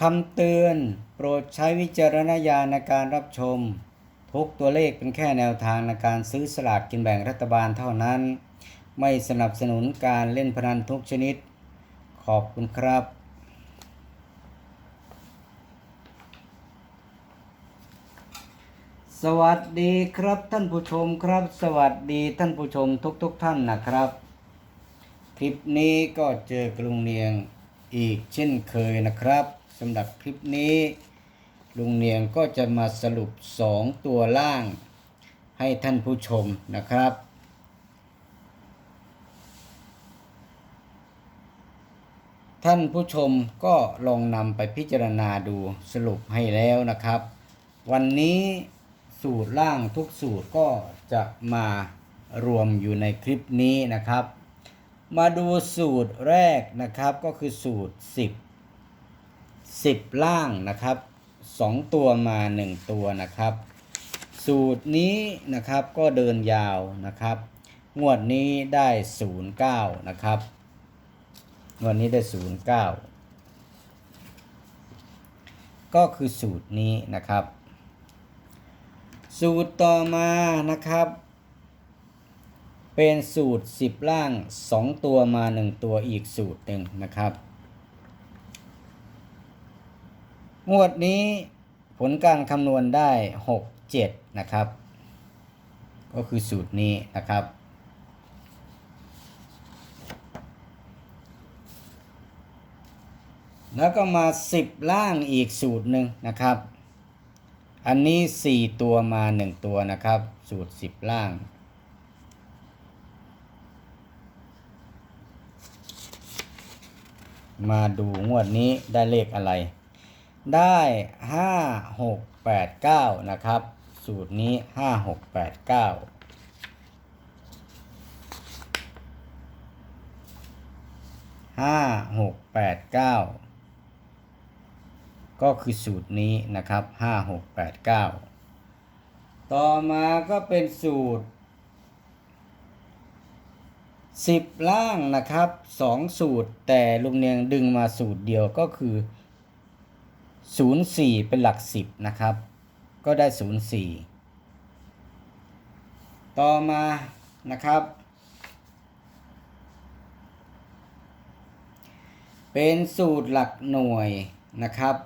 คำเตือน โปรดใช้วิจารณญาณในการรับชม ทุกตัวเลขเป็นแค่แนวทางในการซื้อสลากกินแบ่งรัฐบาลเท่านั้น ไม่สนับสนุนการเล่นพนันทุกชนิด ขอบคุณครับสวัสดีครับท่านผู้ชมครับ สวัสดีท่านผู้ชมทุกๆทท่านนะครับ คลิปนี้ก็เจอกรุงเนียงอีกเช่นเคยนะครับ สำหรับคลิปนี้ ลุงเนียงก็จะมาสรุป 2 ตัวล่าง ให้ท่านผู้ชมนะครับ ท่านผู้ชมก็ลองนำไปพิจารณาดูสรุปให้แล้วนะครับ วันนี้สูตรล่างทุกสูตรก็จะมารวมอยู่ในคลิปนี้นะครับ มาดูสูตรแรกนะครับก็คือสูตร 10 10 ล่างนะครับ 2 ตัวมา 1 ตัวนะครับ สูตรนี้นะครับก็เดินยาวนะครับ งวดนี้ได้ 09 นะครับ งวดนี้ได้ 09 ก็คือสูตรนี้นะครับ สูตรต่อมานะครับเป็นสูตร 10 ล่าง 2 ตัวมา 1 ตัวอีกสูตรหนึ่งนะครับ งวดนี้ผลการคำนวณได้ 6 7 นะครับ ก็คือสูตรนี้นะครับ แล้วก็มา 10 ล่างอีกสูตรหนึ่งนะครับ อันนี้ 4 ตัวมา 1 ตัวนะครับ สูตร 10 ล่างมาดูงวดนี้ได้เลขอะไร ได้ห้าหกแปดเก้านะครับ สูตรนี้ห้าหกแปดเก้าห้าหกแปดเก้าก็คือสูตรนี้นะครับห้าหกแปดเก้าต่อมาก็เป็นสูตรสิบล่างนะครับสองสูตรแต่ลุงเนียงดึงมาสูตรเดียวก็คือ ศูนย์สี่เป็นหลักสิบนะครับ ก็ได้ศูนย์สี่ต่อมานะครับ เป็นสูตรหลักหน่วยนะครับ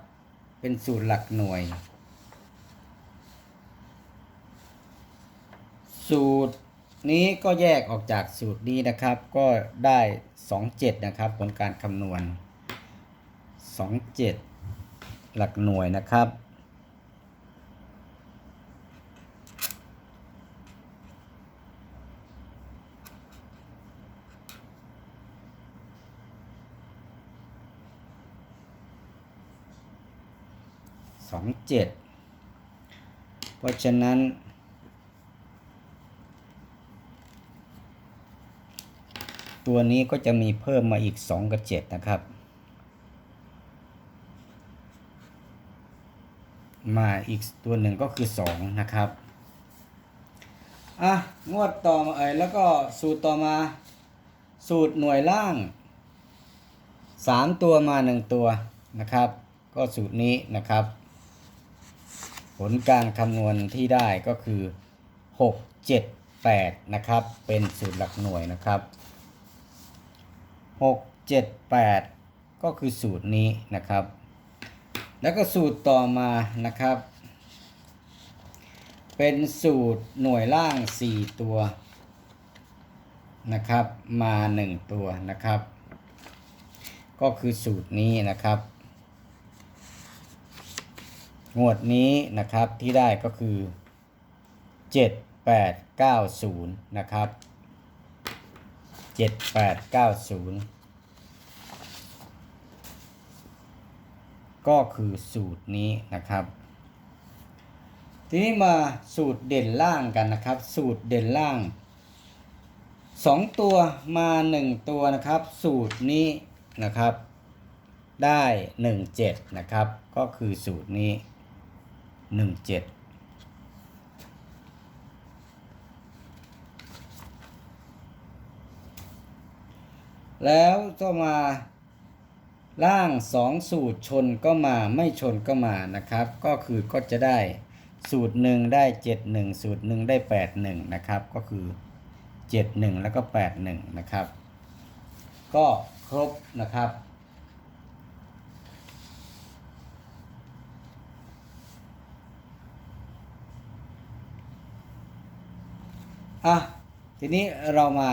เป็นสูตรหลักหน่วย สูตรนี้ก็แยกออกจากสูตรนี้นะครับ ก็ได้ 27 นะครับผลการคำนวณ 27 หลักหน่วยนะครับ สองเจ็ด เพราะฉะนั้นตัวนี้ก็จะมีเพิ่มมาอีก 2 กับ 7 นะครับ มาอีกตัวหนึ่งก็คือ 2 นะครับอะงวดต่อมาเอ่ยแล้วก็สูตรต่อมาสูตรหน่วยล่าง 3 ตัวมา 1 ตัวนะครับ ก็สูตรนี้นะครับ ผลการคำนวณที่ได้ก็คือ 6 7 8 นะครับ เป็นสูตรหลักหน่วยนะครับหกเจ็ดแปดก็คือสูตรนี้นะครับ แล้วก็สูตรต่อมานะครับ เป็นสูตรหน่วยล่าง 4 ตัวนะครับ มา 1 ตัวนะครับ ก็คือสูตรนี้นะครับ งวดนี้นะครับที่ได้ก็คือ 7890 นะครับ 7890 ก็คือสูตรนี้นะครับ ทีนี้มาสูตรเด่นล่างกันนะครับ สูตรเด่นล่างสองตัวมาหนึ่งตัวนะครับ สูตรนี้นะครับ ได้หนึ่งเจ็ดนะครับ ก็คือสูตรนี้หนึ่งเจ็ดแล้วก็มา ล่างสองสูตรชนก็มาไม่ชนก็มานะครับ ก็คือก็จะได้สูตรหนึ่งได้เจ็ดหนึ่งสูตรหนึ่งได้แปดหนึ่งนะครับ ก็คือเจ็ดหนึ่งแล้วก็แปดหนึ่งนะครับ ก็ครบนะครับ อะ ทีนี้เรามา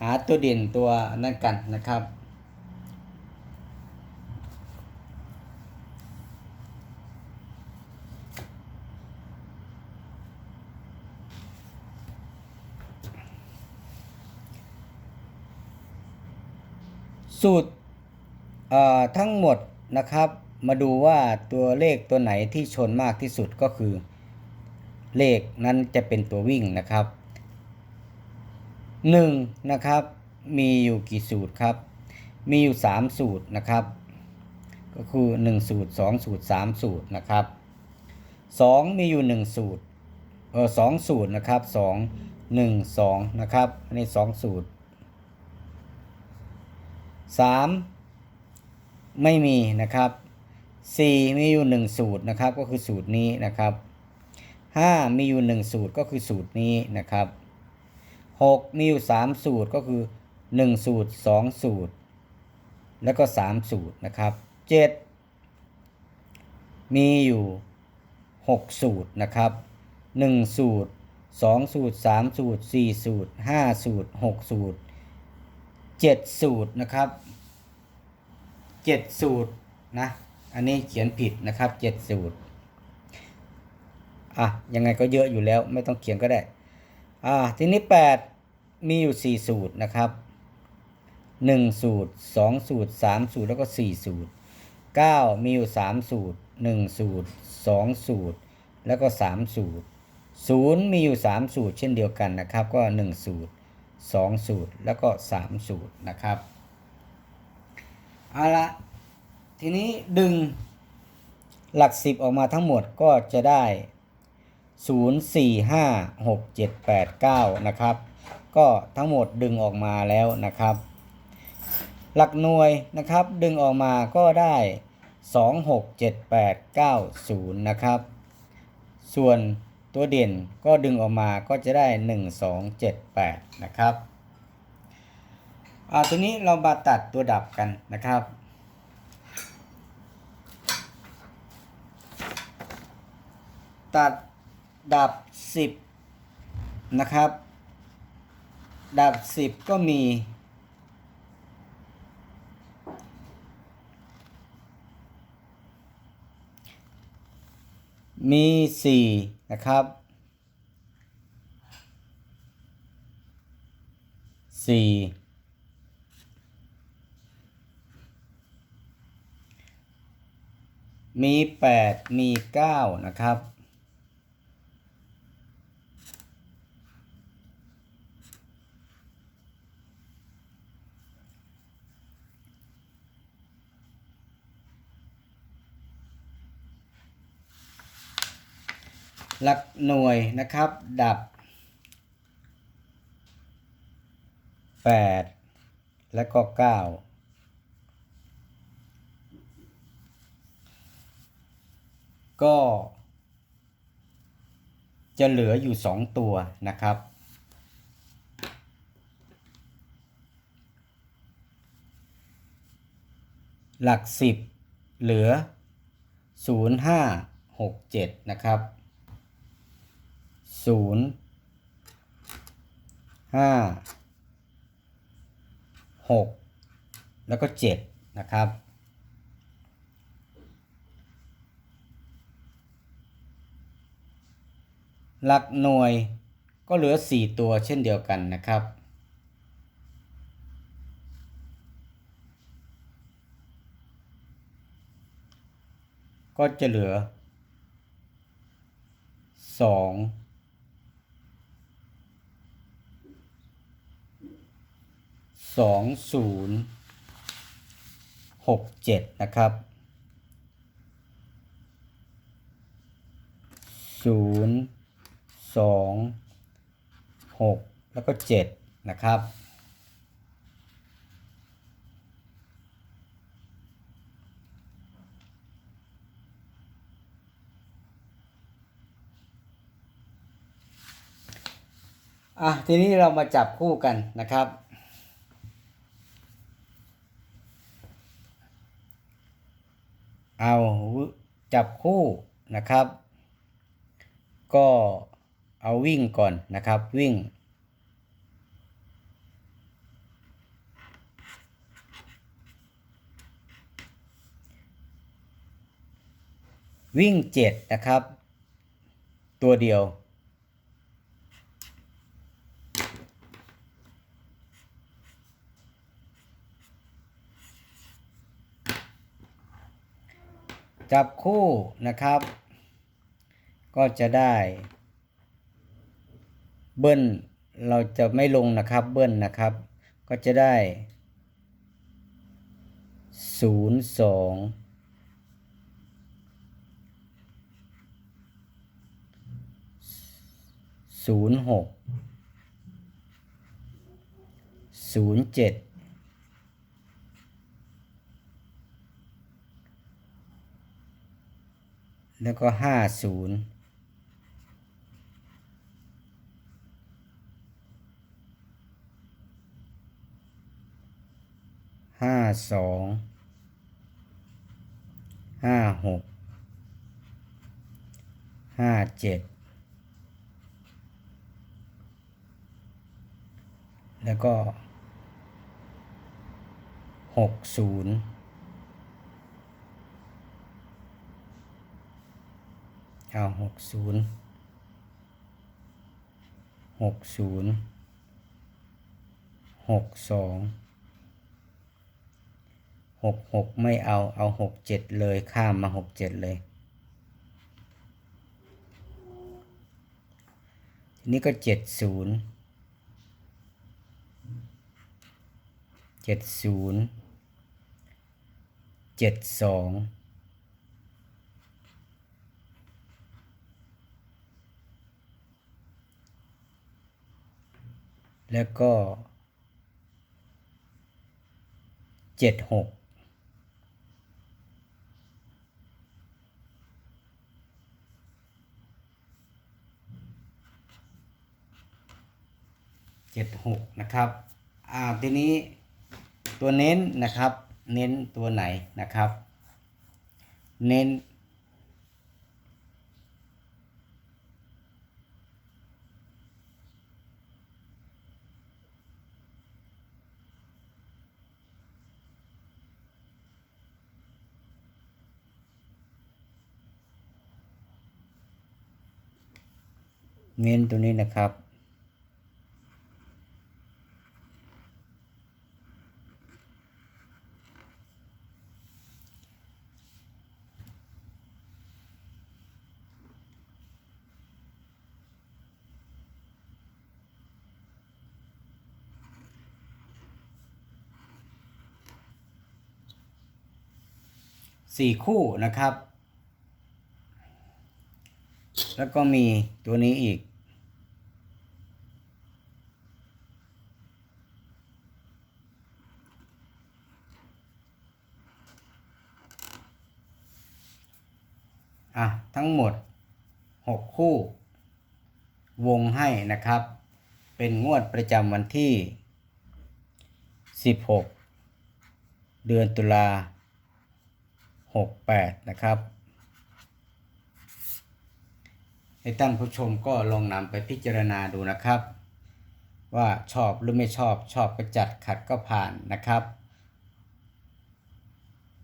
หาตัวเด่นตัวนั้นกันนะครับ สูตรทั้งหมดนะครับ มาดูว่าตัวเลขตัวไหนที่ชนมากที่สุดก็คือ เลขนั้นจะเป็นตัววิ่งนะครับหนึ่งนะครับมีอยู่กี่สูตรครับ มีอยู่ 3 สูตรนะครับ ก็คือ 1 สูตร 2 สูตร 3 สูตรนะครับ 2 มีอยู่ 1 สูตรเออสองสูตรนะครับ 2 1 2 นะครับอัน2สูตร 3 ไม่มีนะครับ 4 มีอยู่ 1 สูตรนะครับก็คือสูตรนี้นะครับ 5 มีอยู่ 1 สูตรก็คือสูตรนี้นะครับ 6 มีอยู่ 3 สูตรก็คือ 1 สูตร 2 สูตร แล้วก็ 3 สูตรนะครับ 7 มีอยู่ 6 สูตรนะครับ 1 สูตร 2 สูตร 3 สูตร 4 สูตร 5 สูตร 6 สูตร 7สูตรนะครับ7สูตรนะอันนี้เขียนผิดนะครับ7สูตรอะยังไงก็เยอะอยู่แล้วไม่ต้องเขียนก็ได้อ่าทีนี้8มีอยู่4สูตรนะครับ1สูตร2สูตร3สูตรแล้วก็4สูตร9มีอยู่3สูตร1สูตร2สูตรแล้วก็3สูตร0มีอยู่3สูตรเช่นเดียวกันนะครับก็1สูตร 2 สูตรแล้วก็ 3 สูตรนะครับเอาละทีนี้ดึงหลัก 10 ออกมาทั้งหมดก็จะได้ 0 4 5 6 7 8 9 นะครับ ก็ทั้งหมดดึงออกมาแล้วนะครับ หลักหน่วยนะครับดึงออกมาก็ได้ 2 6 7 8 9 0 นะครับ ส่วน ตัวเด่นก็ดึงออกมาก็จะได้ 1 2 7 8 นะครับอ่าทีนี้เรามาตัดตัวดับกันนะครับ ตัดดับ 10 นะครับ ดับ 10 ก็มีมี4 นะครับสี่มีแปดมีเก้านะครับ หลักหน่วยนะครับ ดับ 8 และก็ 9 ก็จะเหลืออยู่ 2 ตัวนะครับ หลัก 10 เหลือ 0 5 6 7 นะครับ 0 5 6แล้วก็7นะครับ หลักหน่วยก็เหลือ 4 ตัวเช่นเดียวกันนะครับ ก็จะเหลือ 2 2067 นะครับ 0 2 6 แล้วก็ 7 นะครับอะทีนี้เรามาจับคู่กันนะครับ เอาจับคู่นะครับ ก็เอาวิ่งก่อนนะครับวิ่ง วิ่งเจ็ดนะครับ ตัวเดียว จับคู่นะครับ ก็จะได้ เบิ้ลเราจะไม่ลงนะครับเบิ้ลนะครับ ก็จะได้ 0 2 06 07 แล้วก็ห้าศูนย์ห้าสองห้าหกห้าเจ็ดแล้วก็หกศูนย์ เอาหกศูนย์หกศูนย์หกสองหกหกไม่เอาเอาหกเจ็ดเลยข้ามมาหกเจ็ดเลย ทีนี้ก็เจ็ดศูนย์เจ็ดศูนย์เจ็ดสอง แล้วก็เจ็ดหกเจ็ดหกนะครับ อ่า ทีนี้ตัวเน้นนะครับ เน้นตัวไหนนะครับ เน้น เน้นตัวนี้นะครับ สี่คู่นะครับ แล้วก็มีตัวนี้อีก อะ ทั้งหมด 6 คู่ วงให้นะครับ เป็นงวดประจำวันที่ 16 เดือนตุลา 68 นะครับ ให้ท่านผู้ชมก็ลองนำไปพิจารณาดูนะครับ ว่าชอบหรือไม่ชอบชอบก็จัดขัดก็ผ่านนะครับ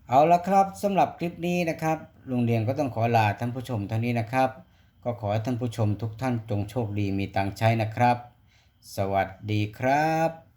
เอาละครับสำหรับคลิปนี้นะครับโรงเรียนก็ต้องขอลาท่านผู้ชมเท่านี้นะครับ ก็ขอให้ท่านผู้ชมทุกท่านจงโชคดีมีตังใช้นะครับ สวัสดีครับ